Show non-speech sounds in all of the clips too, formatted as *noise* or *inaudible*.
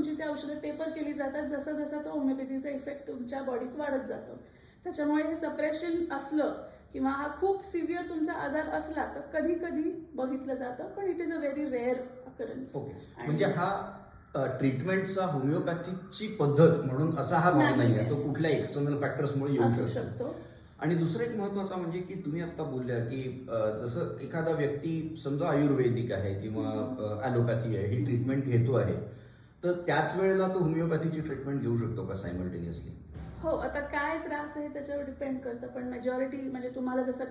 तुमची ती औषधं टेपर केली जातात जसा जसा तो होमिओपॅथीचा इफेक्ट तुमच्या बॉडीत वाढत जातो. त्याच्यामुळे हे सप्रेशन असलं किंवा हा खूप सिव्हिअर तुमचा आजार असला तर कधी कधी बघितलं जातं पण it is a very rare occurrence म्हणजे हा ट्रीटमेंटचा होमिओपॅथिकची पद्धत म्हणून असा हा भाग नाही. आहे तो कुठल्या एक्सटर्नल फॅक्टर्समुळे येऊ शकतो. आणि दुसरं एक महत्वाचं म्हणजे की तुम्ही आता बोलल्या की जसं एखादा व्यक्ती समजा आयुर्वेदिक आहे किंवा ॲलोपॅथी आहे ही ट्रीटमेंट घेतो आहे. तर त्याच वेळेला तो होमिओपॅथीची ट्रीटमेंट घेऊ शकतो का सायमल्टेनियसली हो आता काय त्रास आहे त्याच्यावर डिपेंड करतं पण मेजॉरिटी म्हणजे तुम्हाला जसं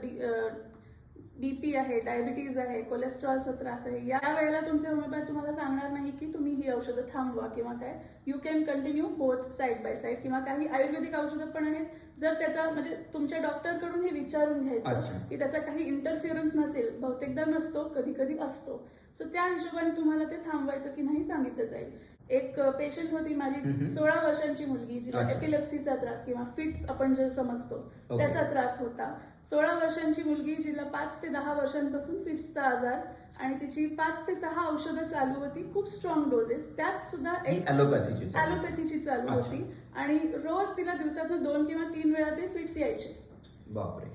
बीपी आहे डायबिटीज आहे कोलेस्ट्रॉलचा त्रास आहे या वेळेला तुमचे होमिओपॅथ तुम्हाला सांगणार नाही की तुम्ही ही औषधं थांबवा किंवा काय. You can continue both side by side किंवा काही आयुर्वेदिक औषधं पण आहेत. जर त्याचा म्हणजे तुमच्या डॉक्टरकडून हे विचारून. घ्यायचं की त्याचा काही इंटरफिअरन्स नसेल बहुतेकदा नसतो कधी कधी असतो. सो त्या हिशोबाने तुम्हाला ते थांबवायचं की नाही सांगितलं जाईल. एक पेशंट होती. माझी सोळा वर्षांची मुलगी जिला. एपिलेप्सीचा त्रास किंवा फिट्स आपण जे समजतो. त्याचा त्रास होता सोळा वर्षांची मुलगी जिला पाच ते दहा वर्षांपासून फिट्सचा आजार आणि तिची पाच ते सहा औषधं चालू होती खूप स्ट्रॉंग डोसेस त्यात सुद्धा एक ॲलोपॅथीची ॲलोपॅथीची चालू. होती आणि रोज तिला दिवसातून दोन किंवा तीन वेळा ते फिट्स यायचे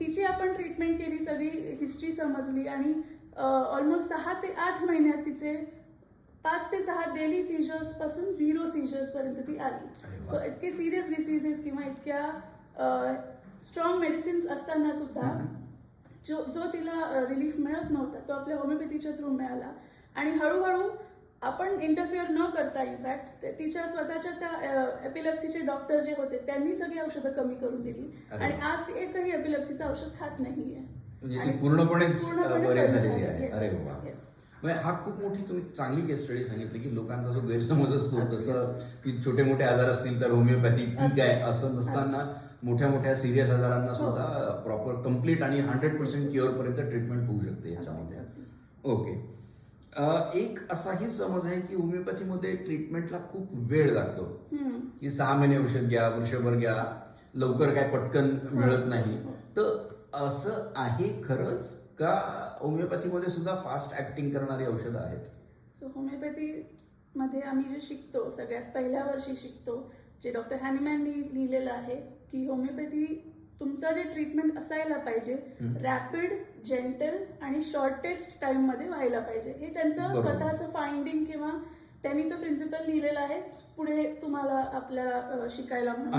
तिची आपण ट्रीटमेंट केली सगळी हिस्ट्री समजली आणि ऑलमोस्ट सहा ते आठ महिन्यात तिचे पाच ते सहा डेली सीजर्सपासून झिरो सीजर्स पर्यंत ती आली. सो इतके सिरियस डिसीजेस किंवा इतक्या स्ट्रॉंग मेडिसिन्स असताना सुद्धा जो जो तिला रिलीफ मिळत नव्हता तो आपल्या होमिओपॅथीच्या थ्रू मिळाला. आणि हळूहळू आपण इंटरफिअर न करता इनफॅक्ट तिच्या स्वतःच्या त्या एपिलेप्सीचे डॉक्टर जे होते त्यांनी सगळी औषधं कमी करून दिली. आणि. आज ती एकही एपिलेप्सीचं औषध खात नाहीये. म्हणजे पूर्णपणे म्हणजे हा खूप मोठी तुम्ही चांगली केस स्टडी सांगितली की लोकांचा जो गैरसमज असतो. तसं की छोटे मोठे आजार असतील तर होमिओपॅथी ठीक आहे असं नसताना मोठ्या मोठ्या सिरियस आजारांना हो. सुद्धा प्रॉपर कंप्लीट आणि हंड्रेड पर्सेंट क्युअर पर्यंत ट्रीटमेंट होऊ शकते याच्यामध्ये. ओके एक असाही समज आहे की होमिओपॅथीमध्ये ट्रीटमेंटला खूप वेळ लागतो. की सहा महिने औषध घ्या वर्षभर घ्या लवकर काय पटकन मिळत नाही हो. तर असं आहे खरंच का होमिओपॅथीमध्ये सुद्धा फास्ट ऍक्टिंग करणारी औषधं आहेत? सो होमिओपॅथीमध्ये आम्ही जे शिकतो सगळ्यात पहिल्या वर्षी शिकतो जे डॉक्टर हॅनिमॅननी लिहिलेलं आहे की होमिओपॅथी तुमचं जे ट्रीटमेंट असायला पाहिजे. रॅपिड जेंटल आणि शॉर्टेस्ट टाइममध्ये व्हायला पाहिजे. हे त्यांचं. स्वतःचं फाइंडिंग किंवा त्यांनी तो प्रिन्सिपल लिहिलेला आहे पुढे तुम्हाला आपल्याला अ, शिकायला म्हणून.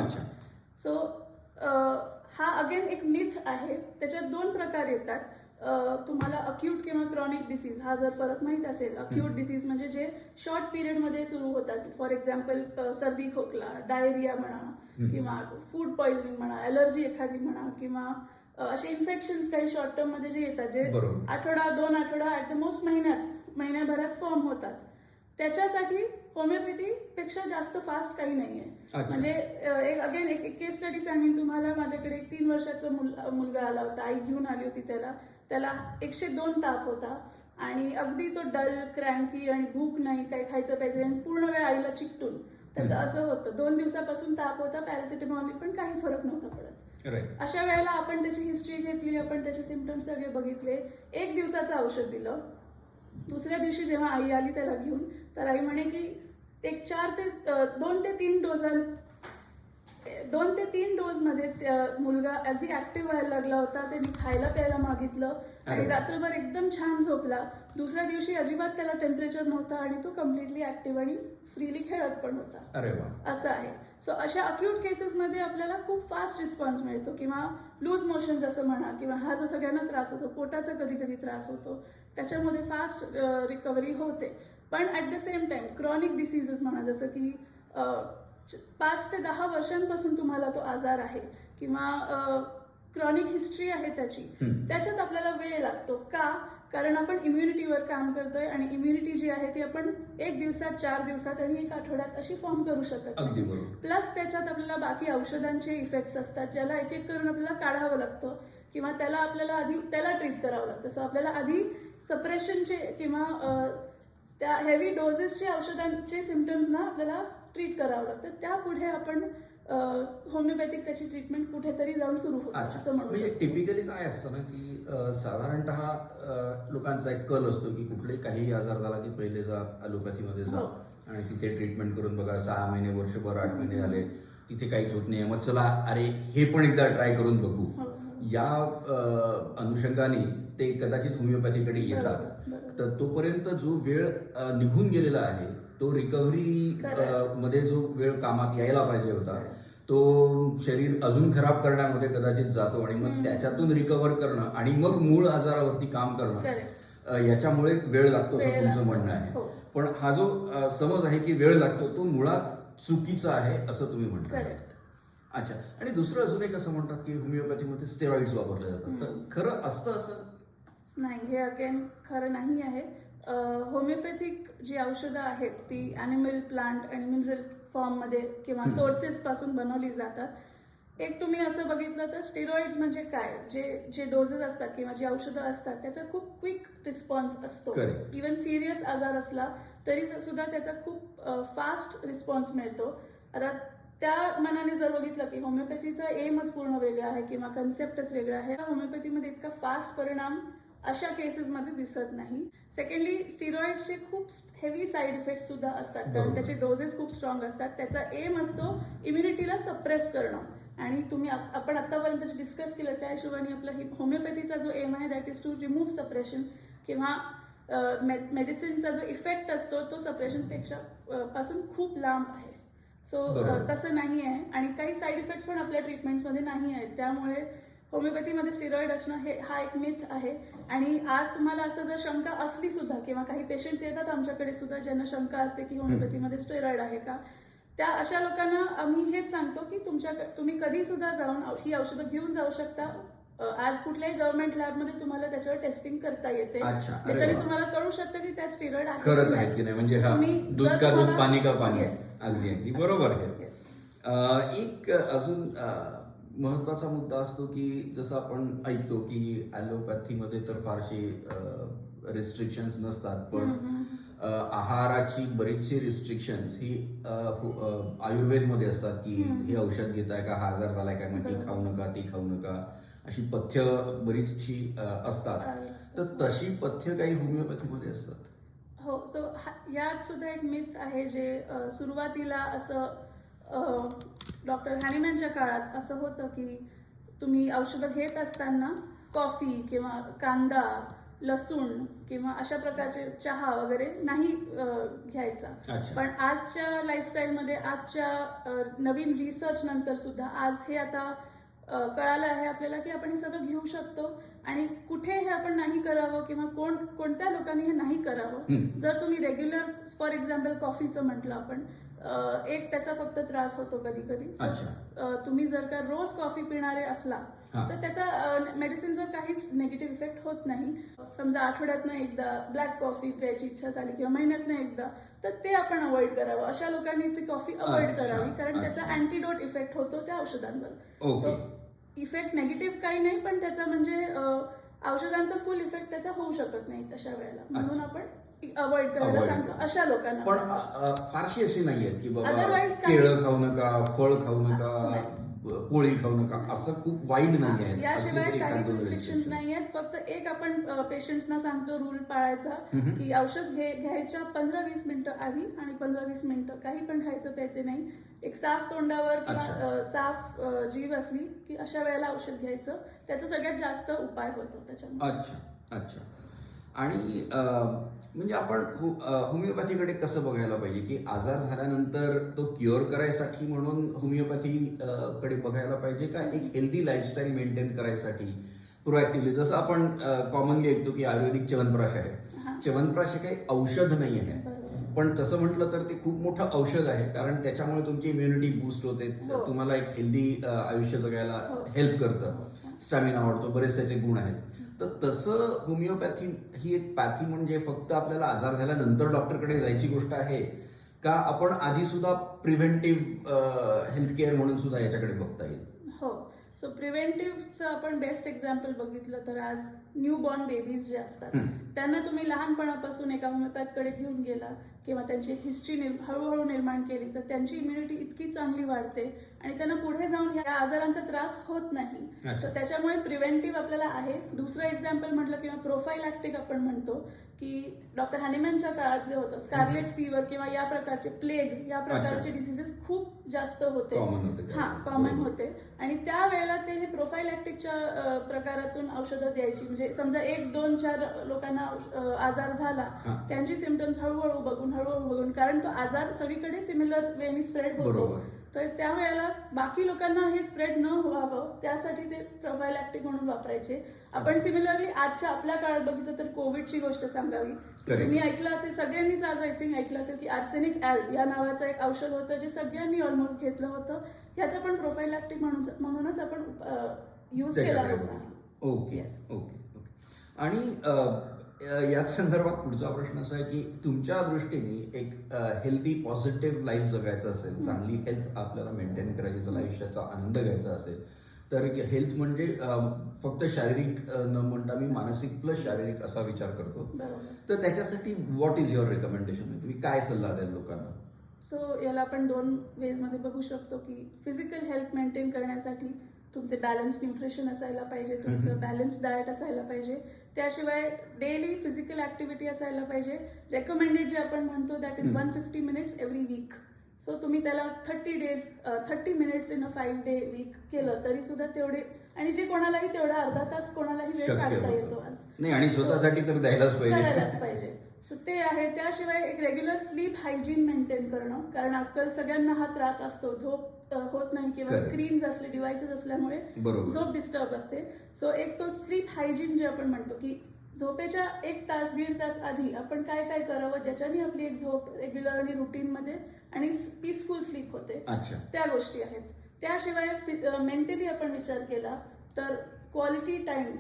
सो हा अगेन एक मिथ आहे. त्याच्यात दोन प्रकार येतात. तुम्हाला अक्यूट किंवा क्रॉनिक डिसीज हा जर फरक माहीत असेल अक्यूट. डिसीज म्हणजे जे शॉर्ट पिरियडमध्ये सुरू होतात. फॉर एक्झाम्पल सर्दी खोकला डायरिया म्हणा. किंवा फूड पॉइझनिंग म्हणा ॲलर्जी एखादी म्हणा किंवा असे इन्फेक्शन्स काही शॉर्ट टर्ममध्ये जे येतात जे आठवडा दोन आठवडा ॲट द मोस्ट महिन्यात महिन्याभरात फॉर्म होतात. त्याच्यासाठी होमिओपॅथी पेक्षा जास्त फास्ट काही नाही आहे. म्हणजे एक अगेन एक एक केस स्टडी सांगेन तुम्हाला. माझ्याकडे एक तीन वर्षाचा मुल मुलगा आला होता. आई घेऊन आली होती त्याला. त्याला एकशे दोन ताप होता. आणि अगदी तो डल क्रँकी आणि भूक नाही काही खायचं पाहिजे आणि पूर्ण वेळ आईला चिकटून. त्याचं. असं होतं दोन दिवसापासून ताप होता पॅरासिटामॉल पण काही फरक नव्हता पडत. अशा वेळेला आपण त्याची हिस्ट्री घेतली आपण त्याचे सिमटम्स सगळे बघितले. एक दिवसाचं औषध दिलं. दुसऱ्या दिवशी जेव्हा आई आली त्याला घेऊन तर आई म्हणे की एक चार ते दोन ते तीन डोजां दोन ते तीन डोजमध्ये त्या- मुलगा अगदी ऍक्टिव्ह व्हायला लागला होता. त्यांनी खायला प्यायला मागितलं. आणि. रात्रभर एकदम छान झोपला. दुसऱ्या दिवशी अजिबात त्याला टेम्परेचर नव्हता आणि तो कम्प्लिटली ऍक्टिव्ह आणि फ्रीली खेळत पण होता. अरे वा. असं आहे. सो अशा अक्यूट केसेसमध्ये आपल्याला खूप फास्ट रिस्पॉन्स मिळतो किंवा लूज मोशन्स असं म्हणा किंवा हा जो सगळ्यांना त्रास होतो पोटाचा कधी कधी त्रास होतो त्याच्यामध्ये फास्ट रिकव्हरी होते. पण at the same time chronic diseases म्हणा जसं की पाच ते दहा वर्षांपासून तुम्हाला तो आजार आहे किंवा क्रॉनिक हिस्ट्री आहे त्याची. त्याच्यात आपल्याला वेळ लागतो. का? कारण आपण इम्युनिटीवर काम करतोय आणि इम्युनिटी जी आहे ती आपण एक दिवसात चार दिवसात आणि एक आठवड्यात अशी फॉर्म करू शकत नाही. प्लस त्याच्यात आपल्याला बाकी औषधांचे इफेक्ट्स असतात ज्याला एक एक करून आपल्याला काढावं लागतं किंवा त्याला आपल्याला आधी त्याला ट्रीट करावं लागतं. सो आपल्याला आधी सप्रेशनचे किंवा त्या हेवी डोजेसचे औषधांचे सिमटम्स ना आपल्याला ट्रीट करावं लागतं. त्यापुढे आपण होमिओपॅथिक त्याची ट्रीटमेंट कुठेतरी जाऊन सुरू होतं असं म्हणू म्हणजे टिपिकली काय असतं ना की साधारणतः लोकांचा एक कल असतो की कुठलाही काही आजार झाला की पहिले जा ॲलोपॅथीमध्ये जा. हो. आणि तिथे ट्रीटमेंट करून बघा सहा महिने वर्षभर आठ महिने झाले. तिथे काहीच होत नाही. मग चला अरे हे पण एकदा ट्राय करून बघू. हो. या अनुषंगाने ते कदाचित होमिओपॅथीकडे येतात. तर तोपर्यंत जो वेळ निघून गेलेला आहे तो रिकव्हरी. मध्ये जो वेळ कामात यायला पाहिजे होता तो शरीर अजून खराब करण्यामध्ये कदाचित जातो आणि मग त्याच्यातून रिकव्हर करणं आणि मग मूळ आजारावरती काम करणं याच्यामुळे वेळ लागतो असं तुमचं. म्हणणं आहे. हो. पण हा जो समज आहे की वेळ लागतो तो मुळात चुकीचा आहे असं तुम्ही म्हणता. अच्छा. आणि दुसरं अजून एक असं म्हणतात की होमिओपॅथीमध्ये स्टेरॉइड्स वापरले जातात. तर खरं असतं असं? नाही हे अगेन खरं नाही आहे. होमिओपॅथिक जी औषधं आहेत ती ॲनिमल प्लांट आणि मिनरल फॉर्ममध्ये किंवा सोर्सेस पासून बनवली जातात. एक तुम्ही असं बघितलं तर स्टिरॉइड्स म्हणजे काय? जे जे डोसेस असतात किंवा जी औषधं असतात त्याचा खूप क्विक रिस्पॉन्स असतो. इवन सिरियस आजार असला तरी सुद्धा त्याचा खूप फास्ट रिस्पॉन्स मिळतो. आता त्या मनाने जर बघितलं की होमिओपॅथीचा एमच पूर्ण वेगळा आहे किंवा कन्सेप्टच वेगळा आहे होमिओपॅथीमध्ये इतका फास्ट परिणाम अशा केसेसमध्ये दिसत नाही. सेकंडली स्टिरॉइड्सचे खूप हेवी साईड इफेक्ट सुद्धा असतात. कारण. त्याचे डोसेस खूप स्ट्रॉंग असतात. त्याचा एम असतो इम्युनिटीला सप्रेस करणं. आणि तुम्ही आप- आपण आतापर्यंत जे डिस्कस केलं त्या हिशोबाने आपला होमिओपॅथीचा जो एम आहे that is to remove suppression किंवा मेडिसिनचा जो इफेक्ट असतो तो सप्रेशनपेक्षा पासून खूप लांब आहे. सो. तसं नाही आहे. आणि काही साईड इफेक्ट्स पण आपल्या ट्रीटमेंट्समध्ये नाही आहेत. त्यामुळे होमिओपॅथीमध्ये स्टिरॉइड असणं हे हा एक मिथ आहे. आणि आज तुम्हाला असं जर शंका असली सुद्धा किंवा काही पेशंट्स येतात आमच्याकडे सुद्धा ज्यांना शंका असते की होमिओपॅथीमध्ये स्टेरॉइड आहे का त्या अशा लोकांना आम्ही हेच सांगतो की तुमच्या तुम्ही कधी सुद्धा जाऊन ही औषधं घेऊन जाऊ शकता. आज कुठल्याही गव्हर्नमेंट लॅबमध्ये तुम्हाला त्याच्यावर टेस्टिंग करता येते. त्याच्याने. तुम्हाला कळू शकतं की त्यात स्टिरॉइड आहे खरंच की आहेत की नाही? म्हणजे तुम्ही दूध का दूध पाणी का पाणी. अगदी अगदी. बरोबर आहे. एक अजून महत्त्वाचा मुद्दा असतो की जसं आपण ऐकतो की ॲलोपॅथीमध्ये तर फारसे रिस्ट्रिक्शन्स नसतात पण आहाराची बरीचशी रिस्ट्रिक्शन्स ही हु- आयुर्वेदमध्ये असतात की हे औषध घेताय का हा आजार झालाय का मग हे खाऊ नका ते खाऊ नका अशी पथ्य बरीचशी असतात. तर तशी पथ्य काही होमिओपॅथीमध्ये असतात? हो सो यात सुद्धा एक मिथ आहे जे सुरुवातीला असं डॉक्टर हॅनिमॅनच्या काळात असं होतं की तुम्ही औषधं घेत असताना कॉफी किंवा कांदा लसूण किंवा अशा प्रकारचे चहा वगैरे नाही घ्यायचा. पण आजच्या लाईफस्टाईलमध्ये आजच्या नवीन रिसर्च नंतर सुद्धा आज हे आता कळालं आहे आपल्याला की आपण हे सगळं घेऊ शकतो आणि कुठे हे आपण नाही करावं किंवा कोण कोणत्या लोकांनी हे नाही करावं. जर तुम्ही रेग्युलर फॉर एक्झाम्पल कॉफीचं म्हटलं आपण एक त्याचा फक्त त्रास होतो कधी कधी. तुम्ही जर का रोज कॉफी पिणारे असला. तर त्याचा मेडिसिनवर काहीच निगेटिव्ह इफेक्ट होत नाही समजा आठवड्यातनं एकदा ब्लॅक कॉफी प्यायची इच्छा झाली किंवा महिन्यातनं एकदा तर ते आपण अवॉइड करावं अशा लोकांनी ती कॉफी अवॉइड करावी कारण त्याचा. अँटीडोट इफेक्ट होतो त्या औषधांवर. सो इफेक्ट नेगेटिव्ह काही नाही पण त्याचा म्हणजे औषधांचा फुल इफेक्ट त्याचा होऊ शकत नाही तशा वेळेला म्हणून. आपण अवॉइड करायला Avoid. सांगतो. अशा लोकांना पण सांगतो. अ, अ, फारशी अशी नाही आहेत की बाबा Otherwise केळं काहीच- खाऊ नका फळ खाऊ नका पोळी खाऊ नका असं खूप वाईट नाही आहे याशिवाय काहीच रिस्ट्रिक्शन नाही. आहेत फक्त एक आपण पेशंट्सना सांगतो रूल पाळायचा की औषध घे घ्यायच्या पंधरा वीस मिनिटं आधी आणि पंधरा वीस मिनिटं. काही पण खायचं प्यायचे नाही. एक साफ तोंडावर किंवा अच्छा. अ, साफ अ, जीभ असली की अशा वेळेला औषध घ्यायचं. त्याचा सगळ्यात जास्त उपाय होतो त्याच्यामुळे अच्छा अच्छा. आणि अ, म्हणजे आपण हो- होमिओपॅथीकडे कसं बघायला पाहिजे की आजार झाल्यानंतर तो क्युअर करायसाठी म्हणून होमिओपॅथी अ, कडे बघायला पाहिजे का एक हेल्दी लाईफस्टाईल मेंटेन करायसाठी प्रोएक्टिव्हली जसं आपण कॉमनली ऐकतो की आयुर्वेदिक च्यवनप्राश हा. आहे च्यवनप्राश हे काही औषध नाही आहे. पण तसं म्हटलं तर ते खूप मोठं औषध आहे कारण त्याच्यामुळे तुमची इम्युनिटी बूस्ट होते हो. तुम्हाला एक हेल्दी आयुष्य जगायला हो. हेल्प करतं हो. स्टॅमिना वाढतो बरेच त्याचे गुण आहेत. तर तसं होमिओपॅथी ही एक पॅथी म्हणजे फक्त आपल्याला आजार झाल्यानंतर डॉक्टरकडे जायची गोष्ट आहे का आपण आधी सुद्धा प्रिव्हेंटिव्ह हेल्थ केअर म्हणून सुद्धा याच्याकडे बघता येईल? हो. सो प्रिव्हेंटिव्हचं आपण बेस्ट एक्झाम्पल बघितलं तर आज न्यू बॉर्न बेबीज जे असतात. त्यांना तुम्ही लहानपणापासून एका होमिओपॅथकडे घेऊन गेला किंवा त्यांची हिस्ट्री निर् हळूहळू निर्माण केली तर त्यांची इम्युनिटी इतकी चांगली वाढते आणि त्यांना पुढे जाऊन ह्या आजारांचा त्रास होत नाही. So त्याच्यामुळे प्रिव्हेंटिव्ह आपल्याला आहे दुसरं एक्झाम्पल म्हटलं किंवा प्रोफाईल ऍक्टिक आपण म्हणतो की डॉक्टर हॅनिमॅनच्या काळात जे होतं स्कारलेट फीवर किंवा या प्रकारचे प्लेग या प्रकारचे. डिसिजेस खूप जास्त होते? हा कॉमन. होते आणि त्यावेळेला ते हे प्रोफायलॅक्टिकच्या प्रकारातून औषधं द्यायची म्हणजे समजा एक दोन चार लोकांना आजार झाला. त्यांची सिमटम्स हळूहळू बघून हळूहळू बघून कारण तो आजार सगळीकडे सिमिलर वेनी स्प्रेड होतो. तर त्यावेळेला बाकी लोकांना हे स्प्रेड न व्हावं त्यासाठी ते प्रोफायलॅक्टिक म्हणून वापरायचे आपण सिमिलरली आजच्या आपल्या काळात बघितलं तर कोविडची गोष्ट सांगावी. तुम्ही ऐकलं असेल सगळ्यांनीच आज आय थिंक ऐकलं असेल की आर्सेनिक ॲल्ब या नावाचं एक औषध होतं जे सगळ्यांनी ऑलमोस्ट घेतलं होतं ह्याचं पण प्रोफायलॅक्टिक म्हणून म्हणूनच आपण यूज केला होता. ओके. ओके ओके आणि याच संदर्भात पुढचा प्रश्न असा आहे की तुमच्या दृष्टीने एक हेल्दी पॉझिटिव्ह लाईफ जगायचं असेल चांगली हेल्थ आपल्याला मेंटेन करायची असेल आयुष्याचा आनंद घ्यायचा असेल तर हेल्थ म्हणजे फक्त शारीरिक न म्हणता मी मानसिक प्लस शारीरिक असा विचार करतो. तर त्याच्यासाठी व्हॉट इज युअर रेकमेंडेशन तुम्ही काय सल्ला द्याल लोकांना? सो याला आपण दोन वेजमध्ये बघू शकतो की फिजिकल हेल्थ मेंटेन करण्यासाठी तुमचे बॅलन्स न्यूट्रिशन असायला पाहिजे तुमचं. बॅलन्स डाएट असायला पाहिजे त्याशिवाय डेली फिजिकल ॲक्टिव्हिटी असायला पाहिजे रेकमेंडेड जे आपण म्हणतो that is. One fifty minutes every week so तुम्ही त्याला thirty days thirty minutes in a five day week केलं तरी सुद्धा तेवढे आणि जे कोणालाही तेवढा अर्धा तास कोणालाही वेळ काढता. येतो आज नाही आणि स्वतःसाठी तर द्यायलाच पाहिजे सो ते आहे त्याशिवाय एक रेग्युलर स्लीप हायजीन मेंटेन करणं. कारण आजकाल सगळ्यांना हा त्रास असतो. झोप होत नाही किंवा. स्क्रीन्स असले डिव्हाइसेस असल्यामुळे झोप डिस्टर्ब असते. सो एक तो स्लीप हायजीन जे आपण म्हणतो की झोपेच्या एक तास दीड तास आधी आपण काय काय करावं ज्याच्याने आपली एक झोप रेग्युलर आणि रुटीनमध्ये आणि पीसफुल स्लीप होते. त्या गोष्टी आहेत. त्याशिवाय मेंटली आपण विचार केला तर quality time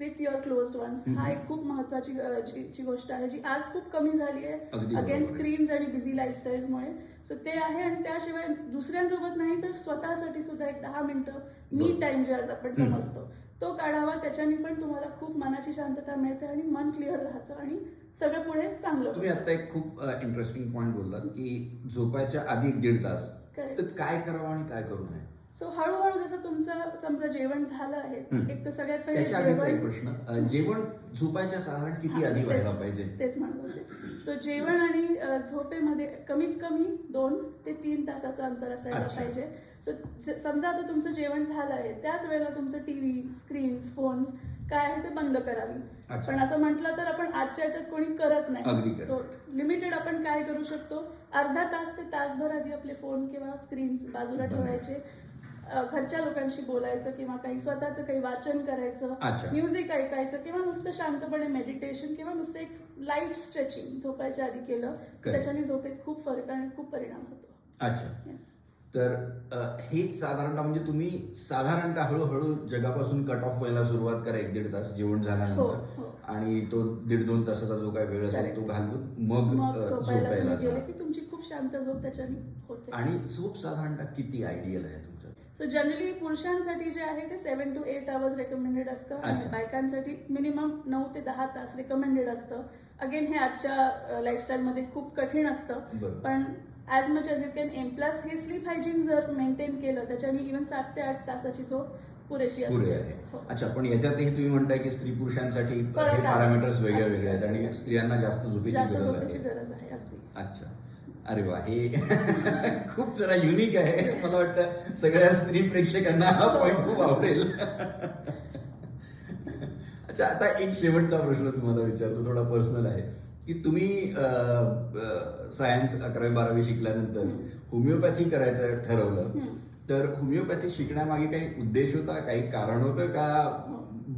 with your closed ones हा. एक खूप महत्वाची गोष्ट आहे जी आज खूप कमी झाली आहे अगेन. स्क्रीन्स आणि बिझी लाईफस्टाईल्समुळे सो ते आहे आणि त्याशिवाय दुसऱ्यांसोबत नाही तर स्वतःसाठी सुद्धा एक दहा मिनिटं मी. टाइम जे आज आपण. समजतो तो काढावा त्याच्याने पण तुम्हाला खूप मनाची शांतता मिळते आणि मन क्लिअर राहतं आणि सगळं पुढे चांगलं तुम्ही. आता एक खूप इंटरेस्टिंग पॉइंट बोललात की झोपायच्या आधी एक दीड तास. तर काय करावं आणि काय करू नये सो हळूहळू जसं तुमचं समजा जेवण झालं आहे. एक तर सगळ्यात पहिले जेवण प्रश्न जेवण झोपायच्या साधारण किती आधी तेच- व्हायला पाहिजे तेच म्हणत होते सो जेवण आणि झोपेमध्ये कमीत कमी दोन ते तीन तासाचं अंतर असायला. पाहिजे सो समजा आता तुमचं जेवण झालं आहे त्याच वेळेला तुमचं टीव्ही स्क्रीन्स फोन्स काय आहे ते बंद करावी. पण असं म्हटलं तर आपण आजच्या याच्यात कोणी करत नाही. सो लिमिटेड आपण काय करू शकतो अर्धा तास ते तासभर आधी आपले फोन किंवा स्क्रीन्स बाजूला. ठेवायचे घरच्या लोकांशी बोलायचं किंवा काही स्वतःचं काही वाचन करायचं. म्युझिक ऐकायचं किंवा नुसतं शांतपणे मेडिटेशन किंवा नुसतं एक लाइट स्ट्रेचिंग झोपायच्या आधी केलं. त्याच्याने झोपेत खूप फरक आणि खूप परिणाम होतो. अच्छा. तर हे साधारणतः म्हणजे तुम्ही साधारणतः हळूहळू जगापासून कट ऑफ व्हायला सुरुवात करा एक दीड तास जेवण हो झाल्यानंतर. हो आणि तो दीड दोन तासाचा जो काय वेळ असेल. तो घालून मग झोपायला की तुमची खूप शांत झोप त्याच्याने होते. आणि झोप साधारणतः किती आयडियल आहे सो जनरली पुरुषांसाठी जे आहे ते seven to eight hours recommended असतं आणि. बायकांसाठी मिनिमम नऊ ते दहा तास रेकमेंडेड असतं. अगेन हे आजच्या लाईफस्टाईलमध्ये खूप कठीण असतं. पण as much as you can um plus हे स्लीप हायजीन जर मेंटेन केलं त्याच्याने इव्हन सात ते आठ तासाची झोप पुरेशी असते. आहे. हो. अच्छा पण याच्यात हे तुम्ही म्हणताय की स्त्री पुरुषांसाठी हे. पॅरामीटर्स वेगळे वेगळे आहेत आणि. स्त्रियांना जास्त झोपेची जास्त गरज आहे. अच्छा. अरे वा हे *laughs* खूप जरा युनिक आहे मला वाटतं सगळ्या स्त्री प्रेक्षकांना हा पॉइंट खूप आवडेल *laughs* अच्छा आता एक शेवटचा प्रश्न तुम्हाला विचारतो थोडा पर्सनल आहे की तुम्ही सायन्स अकरावी बारावी शिकल्यानंतर. होमिओपॅथी करायचं ठरवलं. तर होमिओपॅथी शिकण्यामागे काही उद्देश होता काही कारण होतं का.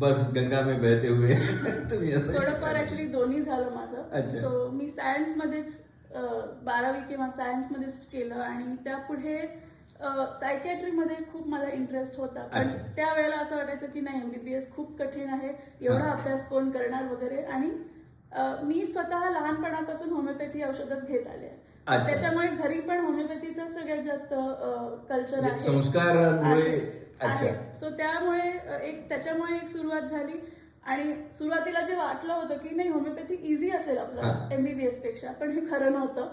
बस गंगा में बहते हुए *laughs* तुम्ही असं थोडंफार? ऍक्च्युली दोन्ही झालं माझं. सो मी सायन्समध्येच बारावी किंवा सायन्समध्येच केलं आणि त्यापुढे सायकॅट्रीमध्ये खूप मला इंटरेस्ट होता पण. त्यावेळेला असं वाटायचं की नाही एमबीबीएस खूप कठीण आहे एवढा. अभ्यास कोण करणार वगैरे आणि मी स्वतः लहानपणापासून होमिओपॅथी औषधच घेत आले. त्याच्यामुळे घरी पण होमिओपॅथीचा सगळ्यात जास्त कल्चर म्हणजे आहे अच्छा सो त्यामुळे एक त्याच्यामुळे एक सुरुवात झाली आणि सुरुवातीला जे वाटलं होतं की नाही होमिओपॅथी इझी असेल आपलं हा. एमबीबीएसपेक्षा पण हे खरं नव्हतं.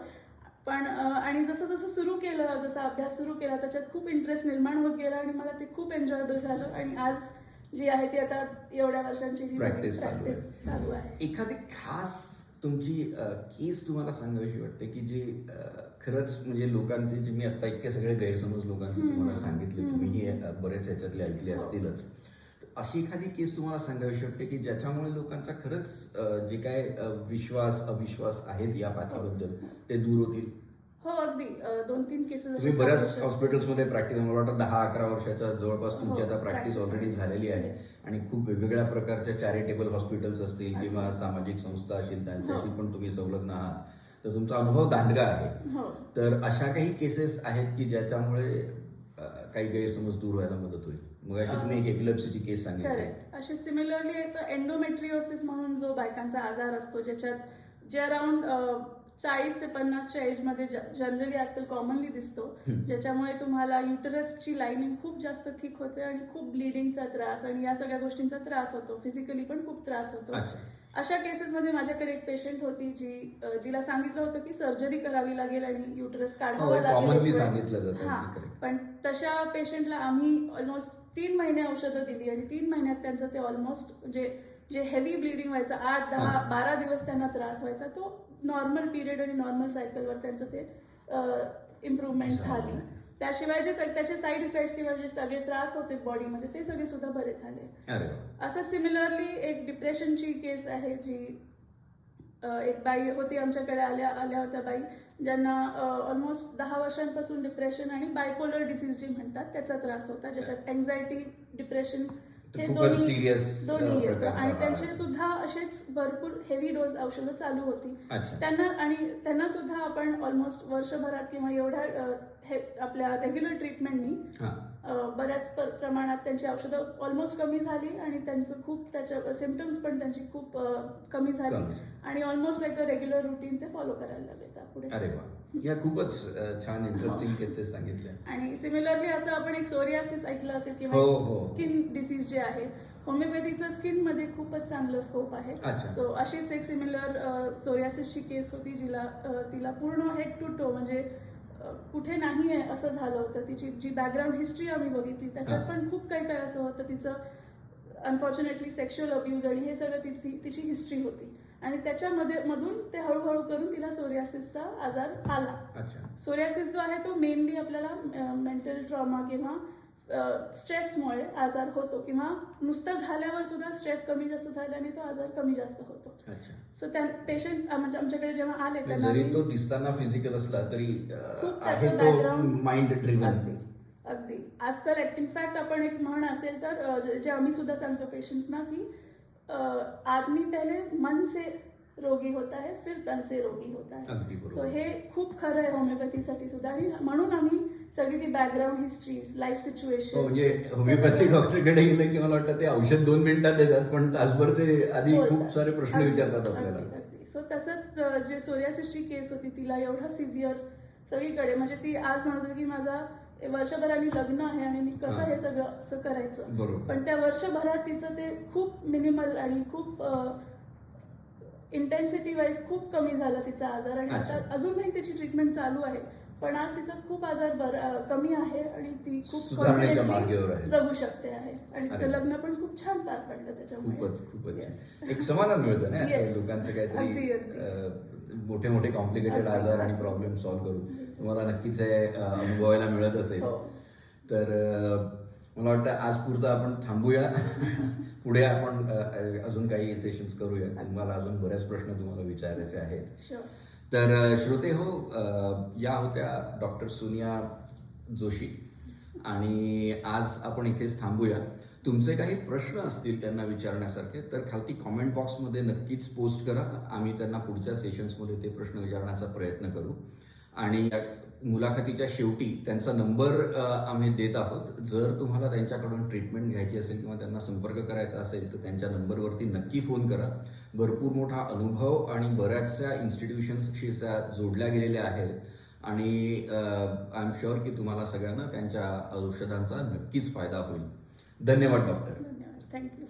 पण आणि जसं जसं सुरू केलं जसा अभ्यास सुरू केला त्याच्यात खूप इंटरेस्ट निर्माण होत गेला आणि मला ते खूप एन्जॉयबल झालं. आणि आज जी आहे ती आता एवढ्या वर्षांची जी. प्रॅक्टिस चालू आहे. एखादी खास तुमची केस तुम्हाला सांगावीशी वाटते की जी खरंच म्हणजे लोकांचे जे मी आता इतके सगळे गैरसमज लोकांचे तुम्हाला सांगितले तुम्हीही बरेच याच्यातले ऐकले असतीलच. तर अशी एखादी केस तुम्हाला सांगावीशी वाटते की ज्याच्यामुळे लोकांचा खरंच जे काय विश्वास अविश्वास आहेत या पाथीबद्दल ते दूर होतील हो अगदी दोन तीन केसेस तुम्ही बऱ्याच हॉस्पिटल्समध्ये प्रॅक्टिस मला वाटतं दहा अकरा वर्षाच्या जवळपास तुमची हो, आता प्रॅक्टिस ऑलरेडी. झालेली आहे. आणि खूप वेगवेगळ्या प्रकारच्या चॅरिटेबल हॉस्पिटल्स असतील. किंवा सामाजिक संस्था असतील त्यांच्याशी हो. पण तुम्ही संलग्न आहात तर तुमचा अनुभव दांडगा आहे हो तर अशा काही केसेस आहेत की ज्याच्यामुळे काही गैरसमज दूर व्हायला मदत होईल मग अशी तुम्ही एक एपिलेप्सीची केस सांगितली. करेक्ट अशी सिमिलरली एन्डोमेट्रिओसिस म्हणून जो बायकांचा आजार असतो ज्याच्यात जे अराउंड चाळीस ते पन्नासच्या एजमध्ये जनरली आजकाल कॉमनली दिसतो. ज्याच्यामुळे तुम्हाला युटरसची लाईनिंग खूप जास्त थिक होते आणि खूप ब्लिडिंगचा त्रास आणि या सगळ्या गोष्टींचा त्रास होतो. फिजिकली पण खूप त्रास होतो. अशा केसेसमध्ये माझ्याकडे एक पेशंट होती जी जिला सांगितलं होतं की सर्जरी करावी लागेल आणि युटरस काढावं लागेल. हो, हा. अगदी correct. पण तशा पेशंटला आम्ही ऑलमोस्ट तीन महिने औषधं दिली आणि तीन महिन्यात त्यांचं ते ऑलमोस्ट म्हणजे जे हेवी ब्लिडिंग व्हायचं आठ दहा. बारा दिवस त्यांना त्रास व्हायचा तो नॉर्मल पिरियड आणि नॉर्मल सायकलवर त्यांचं ते इम्प्रुव्हमेंट झालं. त्याशिवाय जे त्याचे साईड इफेक्ट्स किंवा जे सगळे त्रास होते बॉडीमध्ये ते सगळे सुद्धा बरे झाले. असं सिमिलरली एक डिप्रेशनची केस आहे जी एक बाई होती आमच्याकडे आल्या आल्या होत्या बाई ज्यांना ऑलमोस्ट दहा वर्षांपासून डिप्रेशन आणि बायपोलर डिसीज जी म्हणतात त्याचा त्रास होता ज्याच्यात एन्झायटी डिप्रेशन हे खूपच सिरियस दोन्ही येतं आणि त्यांचे सुद्धा असेच भरपूर हेवी डोस औषधं चालू होती. अच्छा. त्यांना आणि त्यांना सुद्धा आपण ऑलमोस्ट वर्षभरात किंवा एवढ्या अ, हे आपल्या रेग्युलर ट्रीटमेंटनी हा. बऱ्याच प्रमाणात त्यांची औषधं ऑलमोस्ट कमी झाली आणि त्यांचं खूप त्याच्या सिमटम्स पण त्यांची खूप अ, कमी झाली. कमी. आणि ऑलमोस्ट लाईक रेग्युलर रुटीन ते फॉलो करायला लागले त्यापुढे अरे वा. या खूपच छान इंटरेस्टिंग केसेस सांगितल्या आणि सिमिलरली असं आपण एक सोरियासिस ऐकलं असेल हो, किंवा हो. स्किन डिसीज जे आहे होमिओपॅथीचं स्किनमध्ये खूपच चांगलं स्कोप आहे अच्छा. सो अशीच एक सिमिलर सोरियासिसची केस होती जिला तिला पूर्ण हेड टू टो म्हणजे कुठे नाही आहे असं झालं होतं तिची जी बॅकग्राऊंड हिस्ट्री आम्ही बघितली त्याच्यात हा. पण खूप काही काही असं होतं तिचं अनफॉर्च्युनेटली सेक्शुअल अब्यूज आणि हे सगळं तिची तिची हिस्ट्री होती आणि त्याच्यामध्ये मधून ते हळूहळू करून तिला सोरियासिसचा आजार आला. सोरियासिस जो आहे तो मेनली आपल्याला मेंटल ट्रॉमा किंवा स्ट्रेसमुळे आजार होतो किंवा नुसता झाल्यावर सुद्धा स्ट्रेस कमी जास्त झाल्याने तो आजार कमी जास्त होतो. अच्छा. सो त्या पेशंट म्हणजे आमच्याकडे जेव्हा आले त्यांना जरी तो दिसताना फिजिकल असला तरी खूप त्याचं माइंड ड्रिव्हन अगदी अगदी. आजकाल इनफॅक्ट आपण एक म्हण असेल तर जे आम्ही सुद्धा सांगतो पेशंट्सना की आदमी पहिले मन से रोगी होता है फिर तन से रोगी होता है। सो हे खूप खरं आहे होमिओपॅथीसाठी सुद्धा. आणि म्हणून आम्ही सगळी ती बॅकग्राऊंड हिस्ट्रीज लाईफ हो सिच्युएशन म्हणजे होमिओपॅथी डॉक्टरकडे गेलं की मला वाटतं ते औषध दोन मिनिटात देतात पण तासभर ते आधी खूप सारे प्रश्न विचारतात आपल्याला. सो तसंच जे सोरियासिसची केस होती तिला एवढा सिव्हिअर सगळीकडे. म्हणजे ती आज म्हणत होती की माझा वर्षभराने लग्न आहे आणि मी कसं हा. सगळं असं करायचं पण त्या वर्षभरात तिचं ते खूप मिनिमल आणि खूप इंटेन्सिटी वाईज खूप कमी झालं तिचा आजार आणि. आता अजूनही त्याची ट्रीटमेंट चालू आहे पण आज तिचा खूप आजार बर कमी आहे आणि ती खूप. जगू शकते आहे आणि तिचं. लग्न पण खूप छान पार पडलं त्याच्यामुळे खूपच खूपच. एक समाधान मिळतं ना. लोकांचं काहीतरी मोठे मोठे कॉम्प्लिकेटेड. आजार आणि प्रॉब्लेम सॉल्व्ह करून. तुम्हाला नक्कीच हे अनुभवायला मिळत असेल. हो. तर मला वाटतं आज पुरतं आपण थांबूया. *laughs* पुढे आपण अजून काही सेशन्स करूया. तुम्हाला अजून बरेच प्रश्न तुम्हाला विचारायचे आहेत. तर श्रोते हो या होत्या डॉक्टर सोनिया जोशी. आणि आज आपण इथेच थांबूया. तुमचे काही प्रश्न असतील त्यांना विचारण्यासारखे तर खालती कॉमेंट बॉक्समध्ये नक्कीच पोस्ट करा. आम्ही त्यांना पुढच्या सेशन्समध्ये ते प्रश्न विचारण्याचा प्रयत्न करू. आणि मुलाखतीच्या शेवटी त्यांचा नंबर आम्ही देत आहोत. जर तुम्हाला त्यांच्याकडून ट्रीटमेंट घ्यायची असेल किंवा त्यांना संपर्क करायचा असेल तर त्यांच्या नंबरवरती नक्की फोन करा. भरपूर मोठा अनुभव आणि बऱ्याचशा इन्स्टिट्यूशन्सशी त्या जोडल्या गेलेल्या आहेत. आणि आय एम शुअर की तुम्हाला सगळ्यांना त्यांच्या औषधांचा नक्कीच फायदा होईल. धन्यवाद डॉक्टर धन्यवाद. थँक्यू